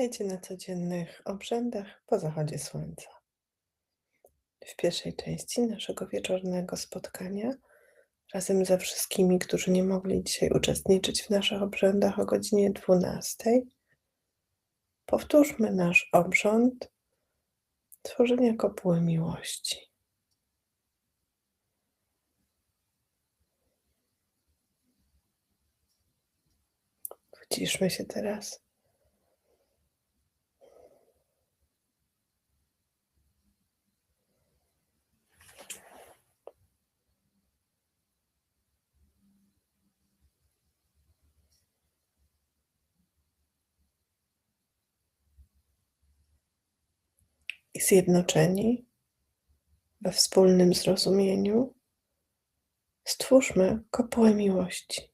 Witajcie na codziennych obrzędach po zachodzie słońca. W pierwszej części naszego wieczornego spotkania, razem ze wszystkimi, którzy nie mogli dzisiaj uczestniczyć w naszych obrzędach o godzinie 12, powtórzmy nasz obrząd tworzenia kopuły miłości. Wciszmy się teraz. Zjednoczeni we wspólnym zrozumieniu, stwórzmy kopułę miłości.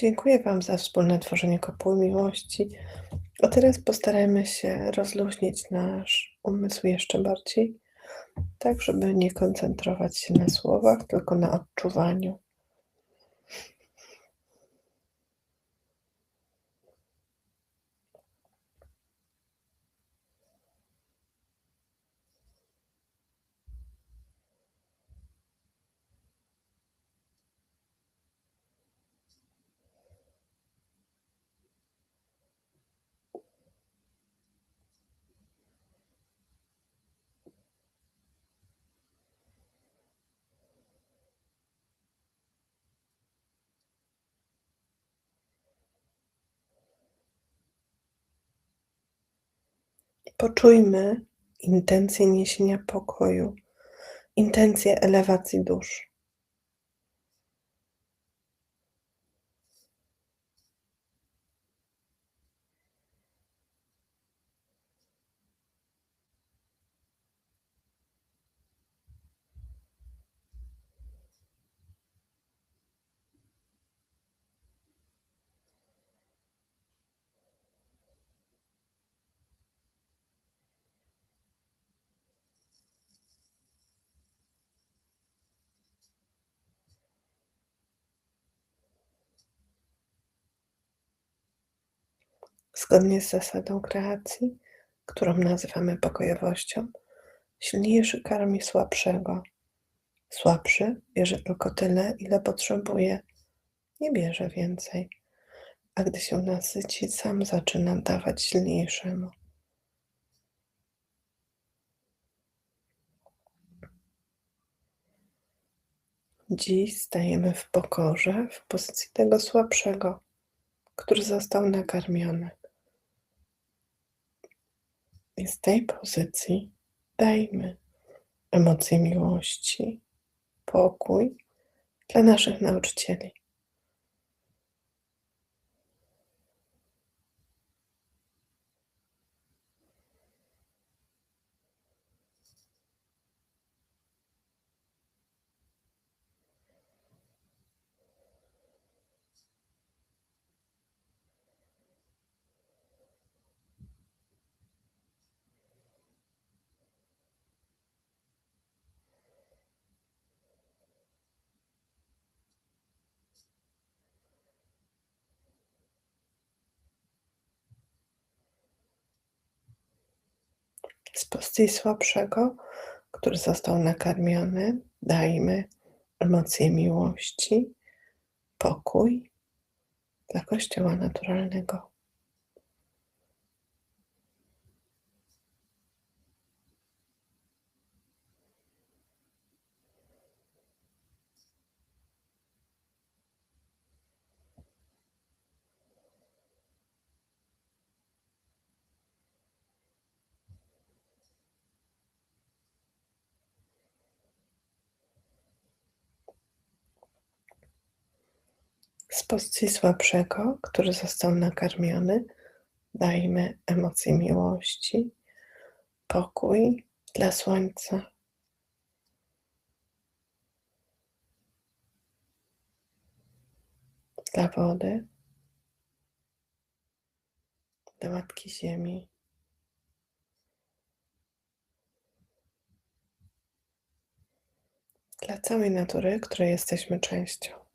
Dziękuję Wam za wspólne tworzenie kopuły miłości. A teraz postarajmy się rozluźnić nasz umysł jeszcze bardziej, tak żeby nie koncentrować się na słowach, tylko na odczuwaniu. Poczujmy intencję niesienia pokoju, intencję elewacji dusz. Zgodnie z zasadą kreacji, którą nazywamy pokojowością, silniejszy karmi słabszego. Słabszy bierze tylko tyle, ile potrzebuje, nie bierze więcej, a gdy się nasyci, sam zaczyna dawać silniejszemu. Dziś stajemy w pokorze w pozycji tego słabszego, który został nakarmiony. I z tej pozycji dajmy emocje miłości, pokój dla naszych nauczycieli. Z pozycji słabszego, który został nakarmiony, dajmy emocje miłości, pokój dla Kościoła naturalnego. Z pozycji słabszego, który został nakarmiony, dajmy emocje miłości, pokój dla słońca. Dla wody, dla Matki Ziemi. Dla całej natury, której jesteśmy częścią.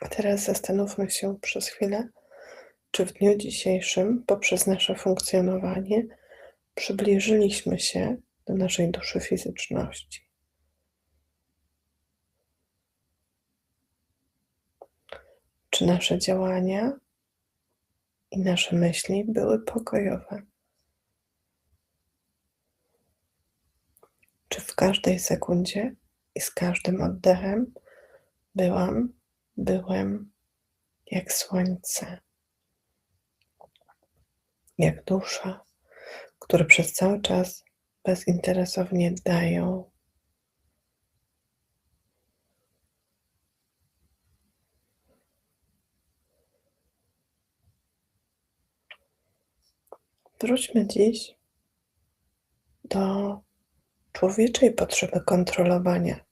A teraz zastanówmy się przez chwilę, czy w dniu dzisiejszym, poprzez nasze funkcjonowanie, przybliżyliśmy się do naszej duszy fizyczności. Czy nasze działania i nasze myśli były pokojowe? Czy w każdej sekundzie i z każdym oddechem byłam, byłem jak słońce, jak dusza, które przez cały czas bezinteresownie dają Wróćmy dziś do człowieczej potrzeby kontrolowania.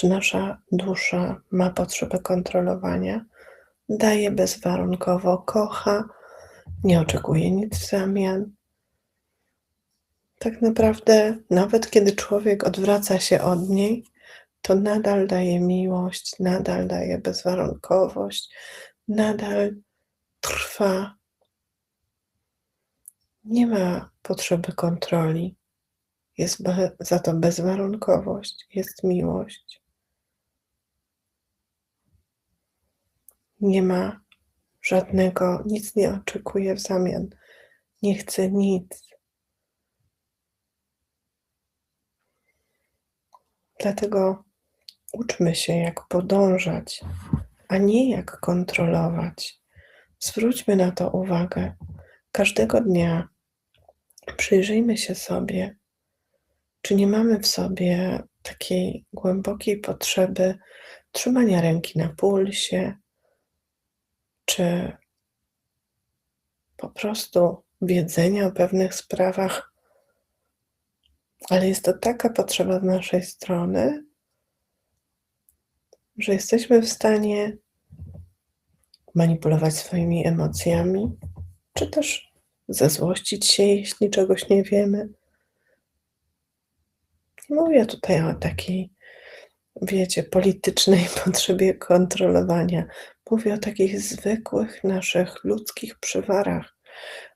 Czy nasza dusza ma potrzebę kontrolowania? Daje bezwarunkowo, kocha, nie oczekuje nic w zamian. Tak naprawdę, nawet kiedy człowiek odwraca się od niej, to nadal daje miłość, nadal daje bezwarunkowość, nadal trwa nie ma potrzeby kontroli. Jest za to bezwarunkowość, jest miłość. Nie ma żadnego, nic nie oczekuje w zamian. Nie chce nic. Dlatego uczmy się, jak podążać, a nie jak kontrolować. Zwróćmy na to uwagę. Każdego dnia przyjrzyjmy się sobie, czy nie mamy w sobie takiej głębokiej potrzeby trzymania ręki na pulsie, czy po prostu wiedzenia o pewnych sprawach, ale jest to taka potrzeba z naszej strony, że jesteśmy w stanie manipulować swoimi emocjami, czy też zezłościć się, jeśli czegoś nie wiemy. Nie mówię tutaj o takiej, wiecie, politycznej potrzebie kontrolowania. Mówię o takich zwykłych naszych ludzkich przywarach,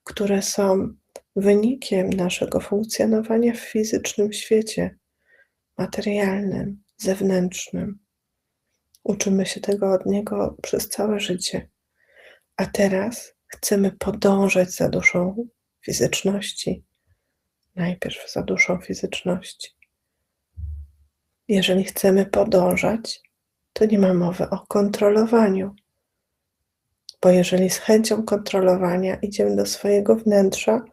które są wynikiem naszego funkcjonowania w fizycznym świecie, materialnym, zewnętrznym. Uczymy się tego od niego przez całe życie. A teraz chcemy podążać za duszą fizyczności. Najpierw za duszą fizyczności. Jeżeli chcemy podążać, to nie ma mowy o kontrolowaniu. Bo jeżeli z chęcią kontrolowania idziemy do swojego wnętrza,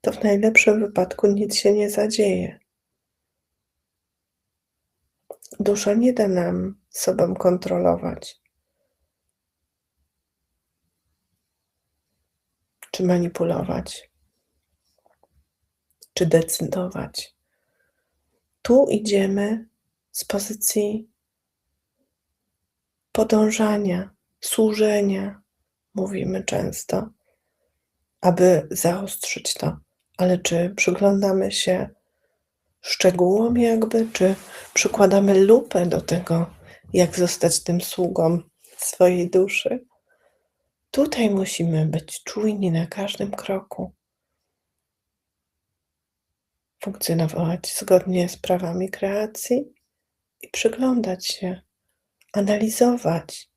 to w najlepszym wypadku nic się nie zadzieje. Dusza nie da nam sobą kontrolować. czy manipulować, czy decydować. Tu idziemy z pozycji podążania, służenia, mówimy często, aby zaostrzyć to. Ale czy przyglądamy się szczegółom, jakby, czy przykładamy lupę do tego, jak zostać tym sługą swojej duszy? Tutaj musimy być czujni na każdym kroku. Funkcjonować zgodnie z prawami kreacji i przyglądać się, analizować,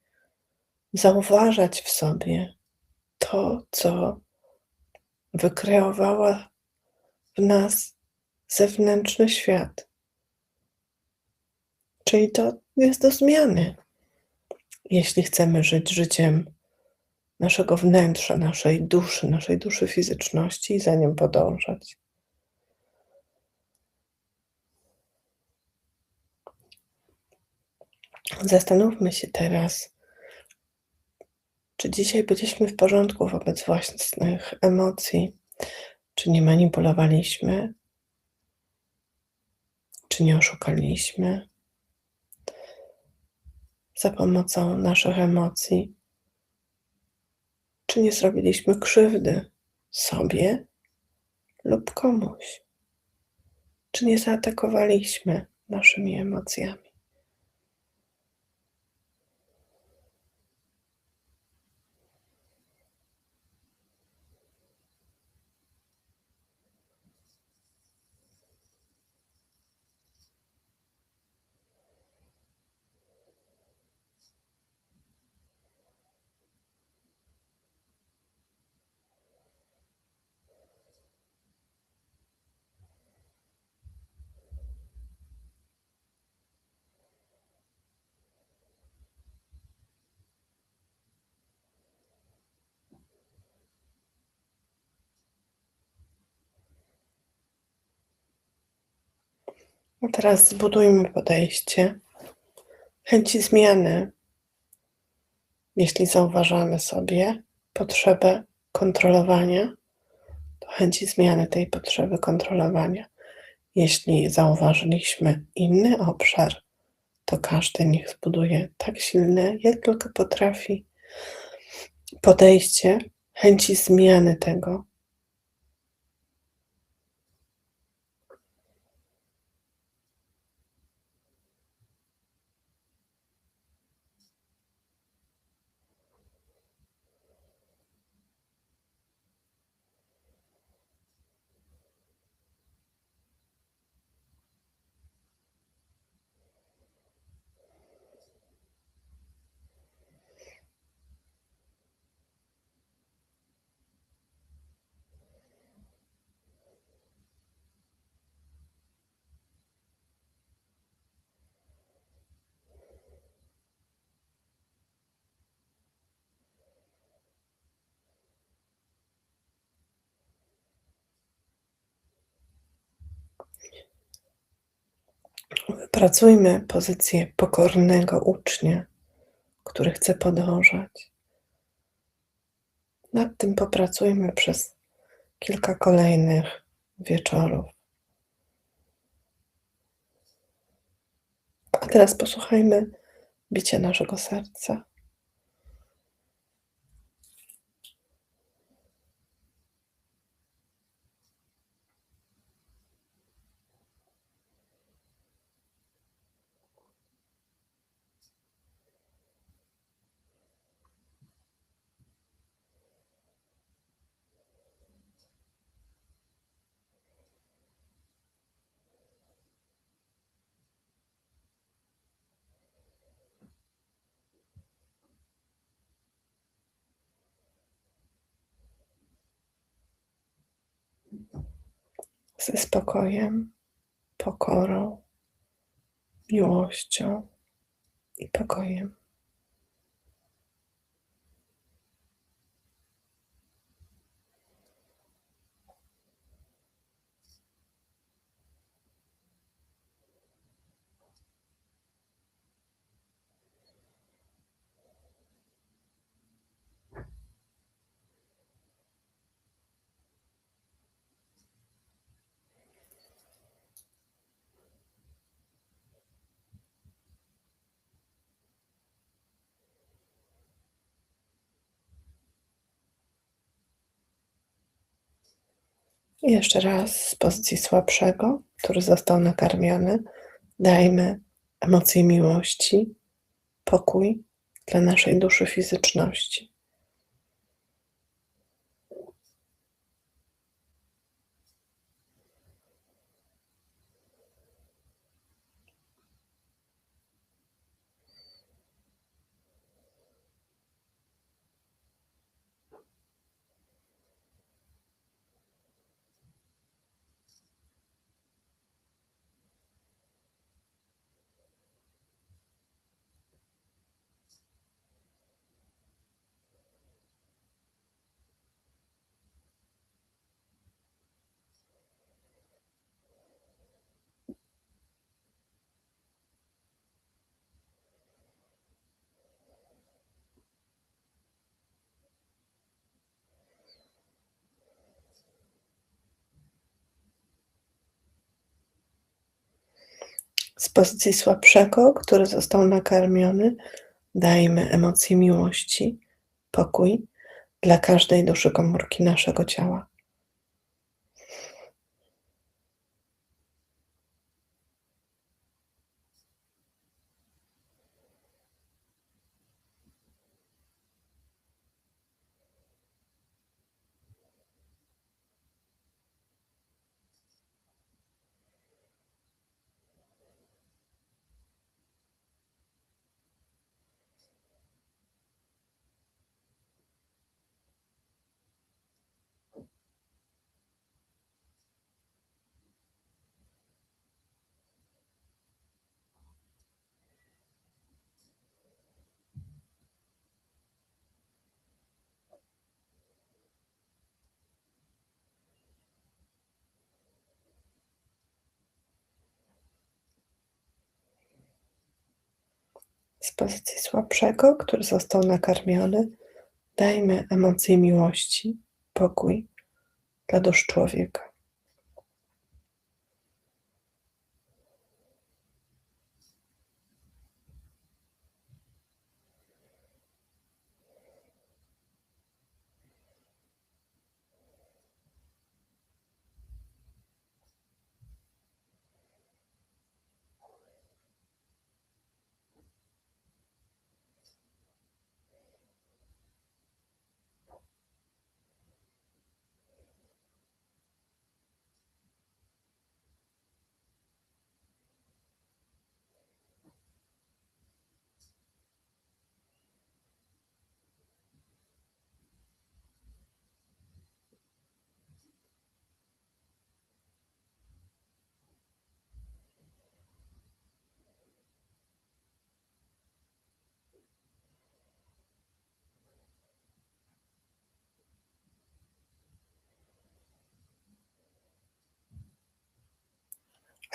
zauważać w sobie to, co wykreowała w nas zewnętrzny świat. Czyli to jest do zmiany. jeśli chcemy żyć życiem naszego wnętrza, naszej duszy, naszej duszy fizyczności i za nim podążać. Zastanówmy się teraz, czy dzisiaj byliśmy w porządku wobec własnych emocji, czy nie manipulowaliśmy, czy nie oszukaliśmy? Za pomocą naszych emocji, czy nie zrobiliśmy krzywdy sobie lub komuś, czy nie zaatakowaliśmy naszymi emocjami. A teraz zbudujmy podejście chęci zmiany. Jeśli zauważamy sobie potrzebę kontrolowania, to chęci zmiany tej potrzeby kontrolowania. Jeśli zauważyliśmy inny obszar, to każdy niech zbuduje tak silne, jak tylko potrafi podejście chęci zmiany tego, Wypracujmy pozycję pokornego ucznia, który chce podążać. Nad tym popracujmy przez kilka kolejnych wieczorów. A teraz posłuchajmy bicia naszego serca. Ze spokojem, pokorą, miłością i pokojem. Jeszcze raz z pozycji słabszego, który został nakarmiony, dajmy emocje miłości, pokój dla naszej duszy fizyczności. Z pozycji słabszego, który został nakarmiony, dajmy emocje miłości, pokój dla każdej duszy komórki naszego ciała. Z pozycji słabszego, który został nakarmiony, dajmy emocje miłości, pokój dla dusz człowieka.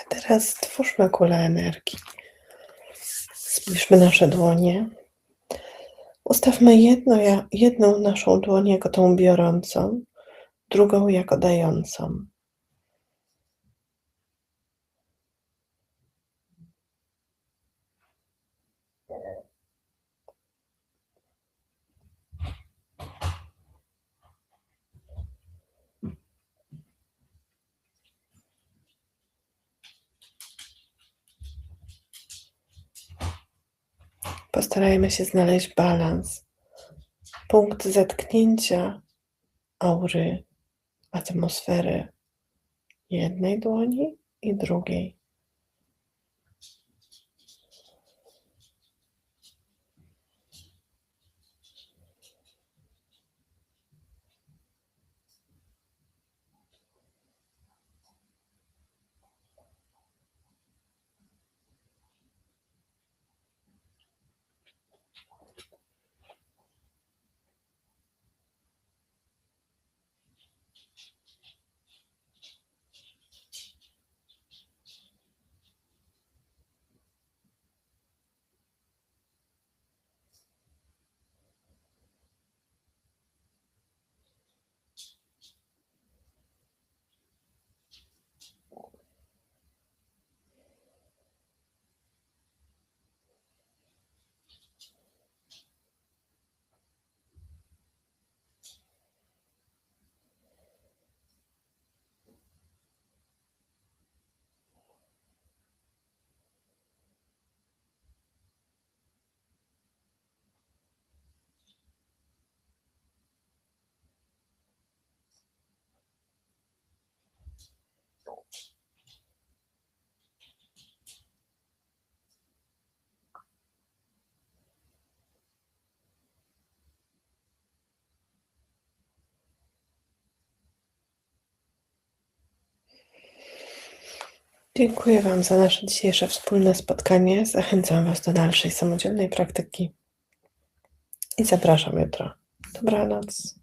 A teraz stwórzmy kulę energii. Zbliżmy nasze dłonie. Ustawmy jedno, jedną naszą dłoń jako tą biorącą, drugą jako dającą. Postarajmy się znaleźć balans, punkt zetknięcia aury, atmosfery jednej dłoni i drugiej. Dziękuję Wam za nasze dzisiejsze wspólne spotkanie. Zachęcam Was do dalszej samodzielnej praktyki i zapraszam jutro. Dobranoc.